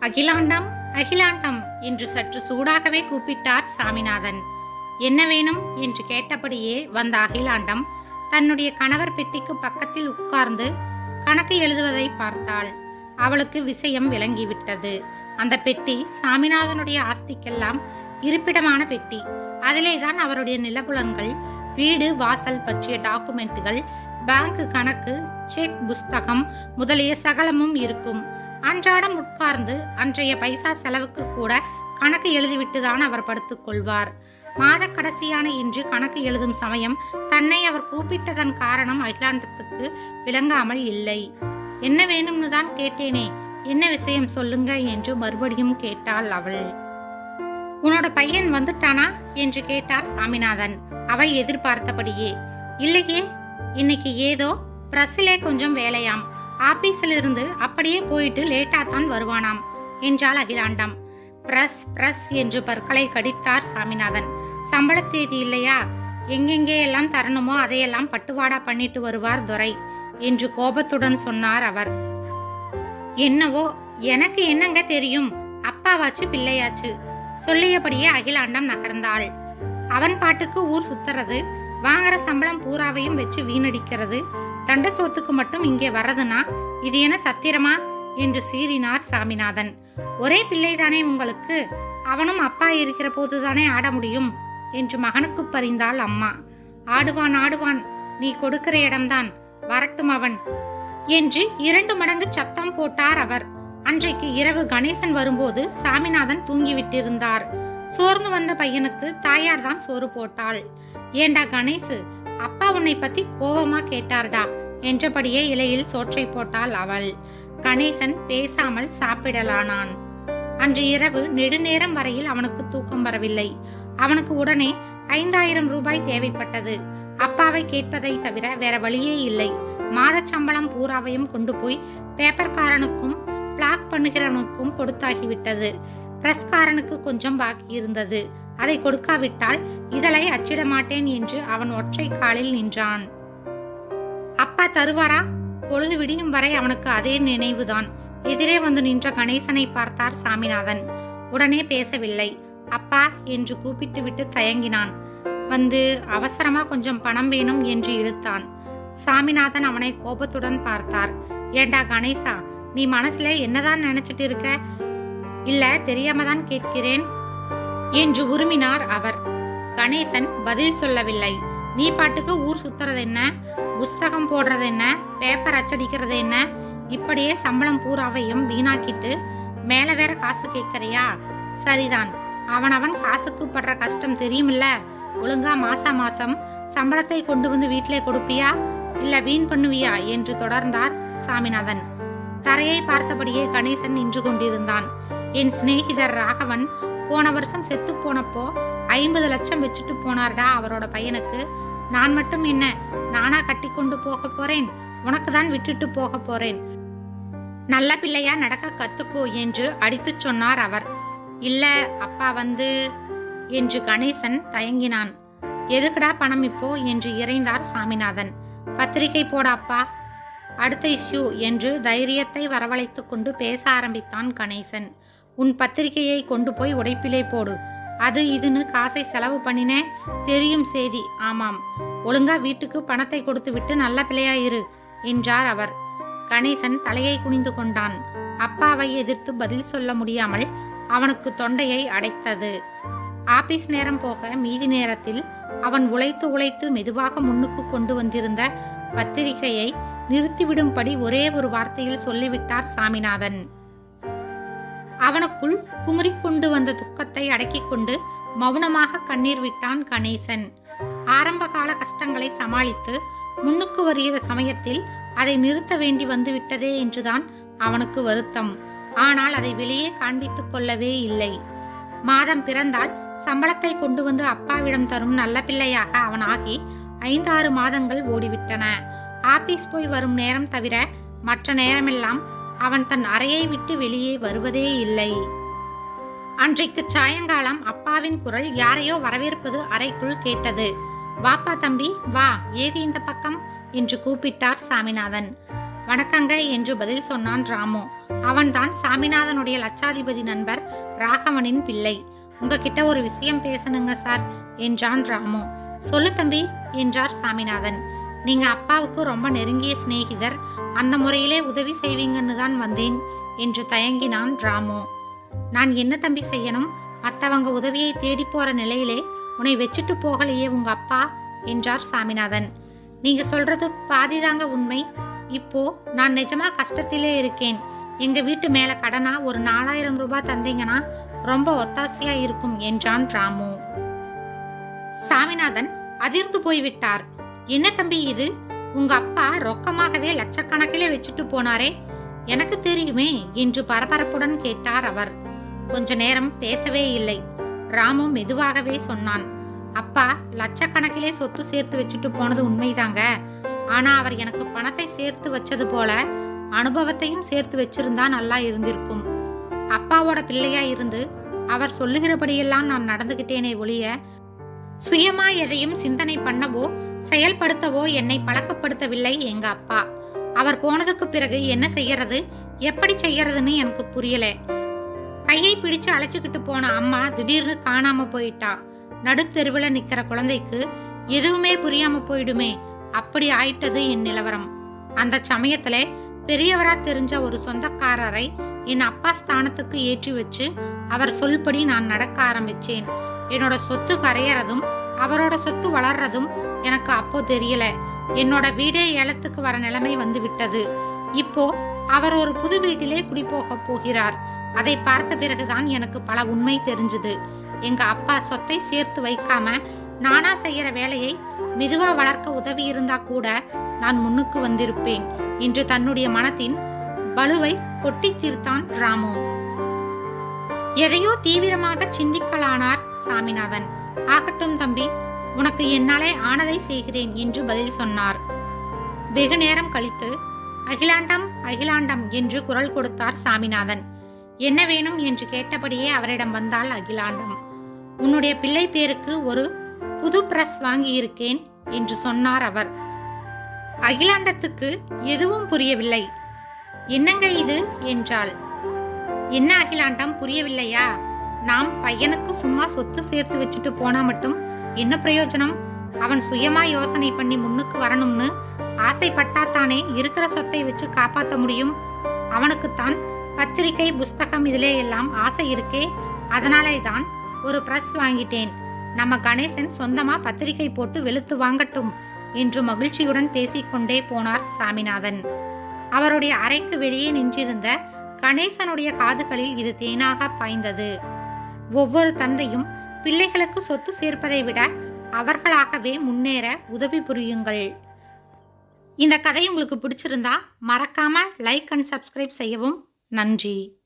அகிலாண்டம் அகிலாண்டம் என்று சற்று சூடாகவே கூப்பிட்டார் சாமிநாதன். என்ன வேணும்? என்று கேட்டபடியே வந்த அகிலாண்டம் தன்னுடைய கணவர் பெட்டிக்கு பக்கத்தில் உட்கார்ந்து கணக்கு எழுதுவதை பார்த்தாள். அவளுக்கு விஷயம் விளங்கிவிட்டது. அந்த பெட்டி சாமிநாதனுடைய ஆஸ்திக்கெல்லாம் இருப்பிடமான பெட்டி. அதிலே தான் அவருடைய நிலபுலன்கள் வீடு வாசல் பற்றிய டாக்குமெண்ட்டுகள் பேங்க் கணக்கு செக் புஸ்தகம் முதலிய சகலமும் இருக்கும். அன்றாடம் உட்கார்ந்து அன்றைய பைசா செலவுக்கு கூட கணக்கு எழுதிவிட்டுதான் அவர் படுத்துக் கொள்வார். மாத கடைசியான இன்று கணக்கு எழுதும் சமயம் தன்னை அவர் கூப்பிட்டதன் காரணம் அகிலாண்டத்துக்கு விளங்காமல் இல்லை. என்ன வேணும்னு தான் கேட்டேனே என்ன விஷயம் சொல்லுங்க? என்று மறுபடியும் கேட்டாள் அவள். உன்னோட பையன் வந்துட்டானா? என்று கேட்டார் சாமிநாதன். அவள் எதிர்பார்த்தபடியே இல்லையே இன்னைக்கு ஏதோ பிரஸ்ஸிலே கொஞ்சம் வேலையாம். ஆபீஸில் இருந்து அப்படியே போயிட்டு லேட்டா தான் வருவானாம் என்றாள் அகிலாண்டம். பிரஸ் பிரஸ் என்று பற்களை கடித்தார் சாமிநாதன். சம்பள தேதி இல்லையா? எங்கெங்கே எல்லாம் தரணுமோ அதையெல்லாம் பட்டுவாடா பண்ணிட்டு வருவார் துரை என்று கோபத்துடன் சொன்னார் அவர். என்னவோ எனக்கு என்னங்க தெரியும்? அப்பாவாச்சு பிள்ளையாச்சு சொல்லியபடியே அகிலாண்டம் நகர்ந்தாள். அவன் பாட்டுக்கு ஊர் சுத்துறது வாங்குற சம்பளம் பூராவையும் வச்சு வீணடிக்கிறது தண்ட சோத்துக்கு மட்டும் இங்கே வர்றதுனா இது என சத்திரமா? என்று சீறினார் சாமிநாதன். ஒரே பிள்ளைதானே உங்களுக்கு? அவனும் அப்பா இருக்கிற போதுதானே ஆட முடியும்? என்று மகனுக்கு பறிந்தாள் அம்மா. ஆடுவான் ஆடுவான். நீ கொடுக்கிற இடம்தான். வரட்டும் அவன். என்று இரண்டு மடங்கு சத்தம் போட்டார் அவர். அன்றைக்கு இரவு கணேசன் வரும்போது சாமிநாதன் தூங்கிவிட்டிருந்தார். சோர்ந்து வந்த பையனுக்கு தாயார் தான் சோறு போட்டாள். ஏண்டா கணேசு? அப்பா உன்னை பத்தி கோபமா கேட்டார்டா என்றபடியே இலையில் சோற்றை போட்டாள் அவள். கணேசன் பேசாமல் சாப்பிடலானான். அன்று இரவு நெடுநேரம் வரையில் அவனுக்கு தூக்கம் வரவில்லை. அவனுக்கு உடனே ஐந்தாயிரம் ரூபாய் தேவைப்பட்டது. அப்பாவை கேட்பதை தவிர வேற வழியே இல்லை. மாதச் சம்பளம் பூராவையும் கொண்டு போய் பேப்பர்காரனுக்கும் பிளாக் பண்ணுகிறவனுக்கும் கொடுத்தாகிவிட்டது. பிரஸ்காரனுக்கு கொஞ்சம் பாக்கி இருந்தது அதை கொடுக்காவிட்டால் இதழை அச்சிட மாட்டேன் என்று அவன் ஒற்றை காலில் நின்றான். அப்பா தருவாரா? பொழுது விடியும் வரை அவனுக்கு அதே நினைவுதான். எதிரே வந்து நின்ற கணேசனை பார்த்தார் சாமிநாதன். உடனே பேசவில்லை. அப்பா என்று கூப்பிட்டுவிட்டு தயங்கினான். வந்து அவசரமா கொஞ்சம் பணம் வேணும் என்று இழுத்தான். சாமிநாதன் அவனை கோபத்துடன் பார்த்தார். ஏண்டா கணேசா நீ மனசுல என்னதான் நினைச்சிட்டு இருக்க? இல்ல தெரியாம தான் கேட்கிறேன். என்று உருமினார் அவர். கணேசன் பதில் சொல்லவில்லை. நீ பாட்டுக்கு ஊர் சுத்துறது என்ன? புஸ்தகம் போடுறது என்ன? பேப்பர் அச்சடிக்கிறது என்ன? இப்படியே சம்பளம் பூராவையும் வீணாக்கிட்டு மேல வேற காசு கேட்கறியா? சரிதான். அவனவன் காசுக்கு படுற கஷ்டம் தெரியுமில்ல? ஒழுங்கா மாசா மாசம் சம்பளத்தை கொண்டு வந்து வீட்டிலே கொடுப்பியா? இல்ல வீண் பண்ணுவியா? என்று தொடர்ந்தார் சாமிநாதன். தரையை பார்த்தபடியே கணேசன் நின்று கொண்டிருந்தான். என் சிநேகிதர் ராகவன் போன வருஷம் செத்து போனப்போ ஐம்பது லட்சம் வச்சுட்டு போனார்டா அவரோட பையனுக்கு. நான் மட்டும் என்ன நானா கட்டி கொண்டு போக போறேன்? உனக்கு தான் விட்டுட்டு போக போறேன். நல்ல பிள்ளையா நடக்க கத்துக்கோ என்று அடித்துச் சொன்னார் அவர். இல்ல அப்பா வந்து என்று கணேசன் தயங்கினான். எதுக்குடா பணம் இப்போ? என்று இறைந்தார் சாமிநாதன். பத்திரிகை போட அப்பா. அடுத்த இஷ்யூ என்று தைரியத்தை வரவழைத்து கொண்டு பேச ஆரம்பித்தான் கணேசன். உன் பத்திரிகையை கொண்டு போய் உடைப்பிலே போடு. அது இதுன்னு காசை செலவு பண்ணினேன் தெரியும் செய்தி. ஆமாம். ஒழுங்கா வீட்டுக்கு பணத்தை கொடுத்து விட்டு நல்ல பிள்ளையாயிரு என்றார் அவர். கணேசன் தலையை குனிந்து கொண்டான். அப்பாவை எதிர்த்து பதில் சொல்ல முடியாமல் அவனுக்கு தொண்டையை அடைத்தது. ஆபீஸ் நேரம் போக மீதி நேரத்தில் அவன் உழைத்து உழைத்து மெதுவாக முன்னுக்கு கொண்டு வந்திருந்த பத்திரிகையை நிறுத்திவிடும்படி ஒரே ஒரு வார்த்தையில் சொல்லிவிட்டார் சாமிநாதன். அவனுக்குள் குமரி கொண்டு வந்த துக்கத்தை அடக்கிக் கொண்டு மௌனமாக கண்ணீர் விட்டான் கணேசன். ஆரம்ப கால கஷ்டங்களை சமாளித்து முன்னுக்கு வருகிற சமயத்தில் அதை நிறுத்த வேண்டி வந்து விட்டதே என்றுதான் அவனுக்கு வருத்தம். ஆனால் அதை வெளியே காண்பித்துக் கொள்ளவே இல்லை. மாதம் பிறந்தால் சம்பளத்தை கொண்டு வந்து அப்பாவிடம் தரும் நல்ல பிள்ளையாக அவன் ஆகி ஐந்தாறு மாதங்கள் ஓடிவிட்டன. ஆபீஸ் போய் வரும் நேரம் தவிர மற்ற நேரமெல்லாம் அவன் தன் அறையை விட்டு வெளியே வருவதே இல்லை. அன்றைக்கு சாயங்காலம் அப்பாவின் குரல் யாரையோ வரவேற்பது அறைக்குள் கேட்டது. வாப்பா தம்பி வா ஏது இந்த பக்கம்? என்று கூப்பிட்டார் சாமிநாதன். வணக்கங்க என்று பதில் சொன்னான் ராமு. அவன்தான் சாமிநாதனுடைய லட்சாதிபதி நண்பர் ராகவனின் பிள்ளை. உங்ககிட்ட ஒரு விஷயம் பேசணுங்க சார் என்றான் ராமு. சொல்லு தம்பி என்றார் சாமிநாதன். நீங்க அப்பாவுக்கு ரொம்ப நெருங்கிய சிநேகிதர். அந்த முறையிலே உதவி செய்வீங்கன்னு தான் வந்தேன் என்று தயங்கினான் ராமு. நான் என்ன தம்பி செய்யணும்? மற்றவங்க உதவியை தேடி போற நிலையிலே உன்னை வச்சுட்டு போகலையே உங்க அப்பா என்றார் சாமிநாதன். நீங்க சொல்றது பாதிதாங்க உண்மை. இப்போ நான் நிஜமா கஷ்டத்திலே இருக்கேன். எங்க வீட்டு மேல கடனா ஒரு நாலாயிரம் ரூபாய் தந்தீங்கன்னா ரொம்ப ஒத்தாசையா இருக்கும் என்றான் ராமு. சாமிநாதன் அதிர்ந்து போய்விட்டார். என்ன தம்பி இது? உங்க அப்பா ரொக்கமாகவே லட்சக்கணக்கிலே வச்சுட்டு போனாரே. எனக்கு தெரியுமே என்று பரபரப்புடன் கேட்டார் அவர். கொஞ்ச நேரம் பேசவே இல்லை. ராமு மெதுவாகவே சொன்னான். அப்பா லட்சக்கணக்கிலே சொத்து சேர்த்து வச்சுட்டு போனது உண்மைதாங்க. ஆனா அவர் எனக்கு பணத்தை சேர்த்து வச்சது போல அனுபவத்தையும் சேர்த்து வச்சிருந்தா நல்லா இருந்திருக்கும். அப்பாவோட பிள்ளையா இருந்து அவர் சொல்லுகிறபடியெல்லாம் நான் நடந்துகிட்டேனே ஒழிய சுயமா எதையும் சிந்தனை பண்ணவோ செயல்படுத்தவோ என்னை பழக்கப்படுத்தவில்லை எங்க அப்பா. அவர் போனதுக்கு பிறகு என்ன செய்யறது? எப்படி செய்யறதுன்னு எனக்கு புரியல. கையை பிடிச்சு அழைச்சுக்கிட்டு போன அம்மா திடீர்னு காணாம போயிட்டா. நடுத்தெருவுல நிக்கிற குழந்தைக்கு எதுவுமே புரியாம போயிடுமே. அப்படி ஆயிட்டது என் நிலவரம். அந்த சமயத்துல பெரியவரா தெரிஞ்ச ஒரு சொந்தக்காரரை என் அப்பா ஸ்தானத்துக்கு ஏற்றி வச்சு அவர் சொல்படி நான் நடக்க ஆரம்பிச்சேன். என்னோட சொத்து கரையறதும் அவரோட சொத்து வளர்றதும் எனக்கு அப்போ தெரியல. என்னோட வீடே ஏலத்துக்கு வர நிலைமை வந்து விட்டது இப்போ அவர் ஒரு புது வீட்டிலே குடிபோக போகிறார். அதை பார்த்த பிறகுதான் எனக்கு பல உண்மை தெரிஞ்சது. எங்க அப்பா சொத்தை சேர்த்து வைக்காம நானா செய்யற வேலையை மெதுவா வளர்க்க உதவி இருந்தா கூட நான் முன்னுக்கு வந்திருப்பேன் என்று தன்னுடைய மனத்தின் பலுவை கொட்டி தீர்த்தான் ராமு. எதையோ தீவிரமாக சிந்திக்கலானார் சாமிநாதன். ஆகட்டும் தம்பி உனக்கு என்னாலே ஆனதை செய்கிறேன் என்று பதில் சொன்னார். வெகு நேரம் கழித்து அகிலாண்டம் அகிலாண்டம் என்று குரல் கொடுத்தார் சாமிநாதன். என்ன வேணும்? என்று கேட்டபடியே அவரிடம் வந்தாள் அகிலாண்டம். உன்னுடைய பிள்ளை பேருக்கு ஒரு புது பிரஸ் வாங்கியிருக்கேன் என்று சொன்னார் அவர். அகிலாண்டத்துக்கு எதுவும் புரியவில்லை. என்னங்க இது? என்றாள். என்ன அகிலாண்டம் புரியவில்லையா? நாம் பையனுக்கு சும்மா சொத்து சேர்த்து வச்சுட்டு போனா மட்டும் என்ன பிரயோஜனம்? அவன் சுயமா யோசனை பண்ணி முன்னுக்கு வரணும்னு ஆசைப்பட்டா தானே இருக்கிற சொத்தை வச்சு காப்பாத்த முடியும்? அவனுக்குத்தான் பத்திரிகை புஸ்தகம் இதிலே எல்லாம் ஆசை இருக்கே. அதனாலே தான் ஒரு பிரஸ் வாங்கிட்டேன். நம்ம கணேசன் சொந்தமா பத்திரிகை போட்டு வெளுத்து வாங்கட்டும் என்று மகிழ்ச்சியுடன் பேசிக்கொண்டே போனார் சாமிநாதன். அவருடைய அறைக்கு வெளியே நின்றிருந்த கணேசனுடைய காதுகளில் இது தேனாக பாய்ந்தது. ஒவ்வொரு தந்தையும் பிள்ளைகளுக்கு சொத்து சேர்ப்பதை விட அவர்களாகவே முன்னேற உதவி புரியுங்கள். இந்த கதை உங்களுக்கு பிடிச்சிருந்தா மறக்காம லைக் அண்ட் சப்ஸ்கிரைப் செய்யவும். நன்றி.